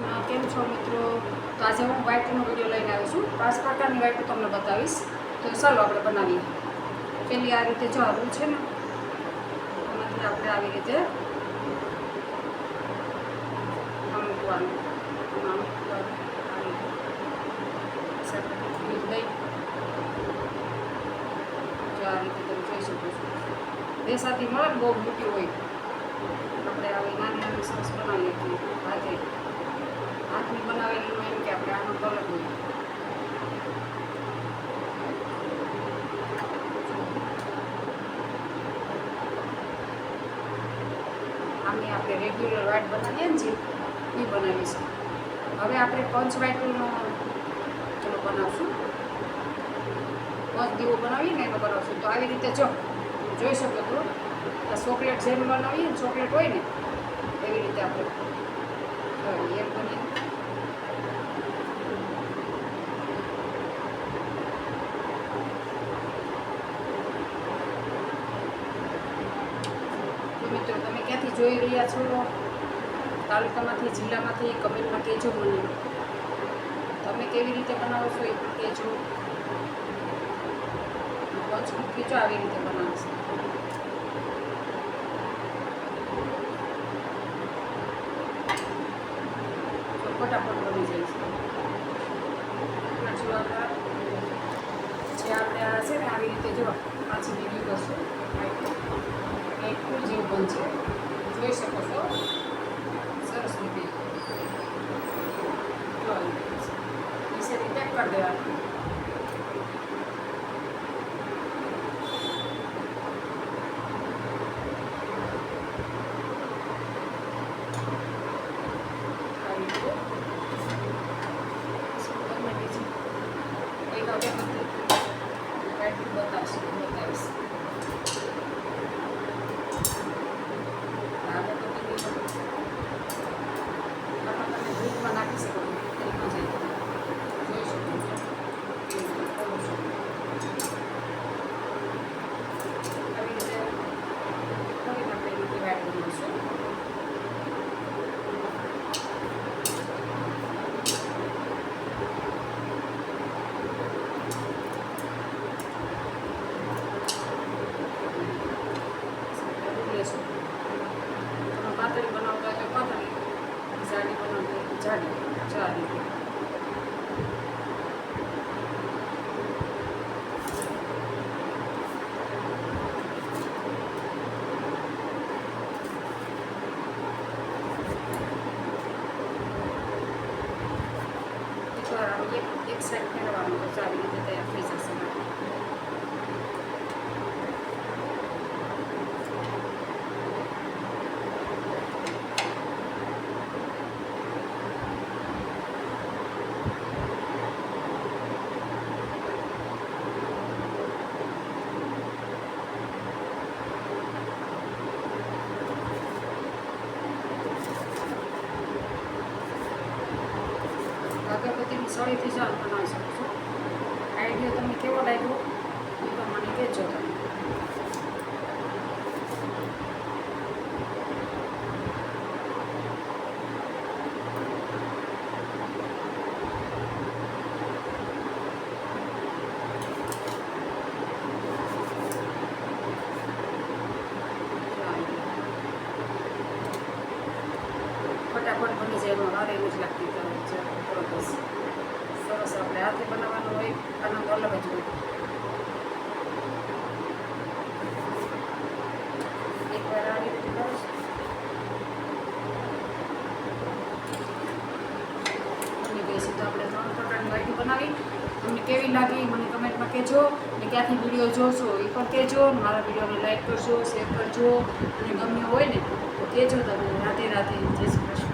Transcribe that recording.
કેમ છો મિત્રો? તો આજે હું વ્હાઈટનો વીડિયો લઈને આવી છું. પાંચ પ્રકારની વ્હાઈટ તમને બતાવીશ. તો ચાલો આપણે બનાવીએ. પેલી આ રીતે જો છે ને એમાંથી આપણે આવી રીતે મૂકવાનું. છો. દેસાથી મળે બહુ મોટી હોય. આપણે આવી નાની નાની સરસ બનાવીએ છીએ. હાથે હાથની બનાવેલું એમ કે આપણે આનું કલર હોય આની આપણે રેગ્યુલર વાઇટ બનાવીએ ને જે એ બનાવીશું હવે આપણે પંચ વાઇટનો ચલો બનાવશું. પંચ દીવો બનાવીએ ને એનો બનાવશું. તો આવી રીતે જો, જોઈ શકો તો આ ચોકલેટ જેમ બનાવીએ ને ચોકલેટ હોય ને, એવી રીતે આપણે. એમ બની તો મિત્રો તમે ક્યાંથી જોઈ રહ્યા છો? તાલુકામાંથી, જિલ્લામાંથી, કમેન્ટમાં કહેજો મને. તમે કેવી રીતે બનાવો છો એ પણ કહેજો. પંચમુખી આવી રીતે બનાવશે ફટાફટ બની જાય છે. જો આપણા જે આપણે આ છે ને, આવી રીતે જો પાછી બીજું કરશું. એક ફૂલ જેવું બનશે જોઈ શકો છો સરસ રીતે આવી રીતે કરી દેવાનું Thank રીતે chân chờ đi Ora, io, io sai che eravamo già venite a Frisa અગરબત્તીની સળીથી જાણ બનાવી શકો છો આઈડિયા તમને કેવો લાગ્યો એ પ્રમાણે કહેજો તમે ફટાફટ બની જાય એમાં વાર એવું જ લાગતી તો સરસ આપણે હાથે બનાવવાનું હોય આનો અલગ જ હોય. એકવાર આવી રીતે. બની ગઈ છે તો આપણે ત્રણ પ્રકારની વાટી બનાવી. તમને કેવી લાગી, મને કમેન્ટમાં કહેજો. ને ક્યાંથી વીડિયો જોશો એ પણ કહેજો. મારા વિડીયોને લાઈક કરજો શેર કરજો. અને ગમ્યું હોય ને, તો કહેજો તમે. રાધે રાતે જય શ્રી કૃષ્ણ.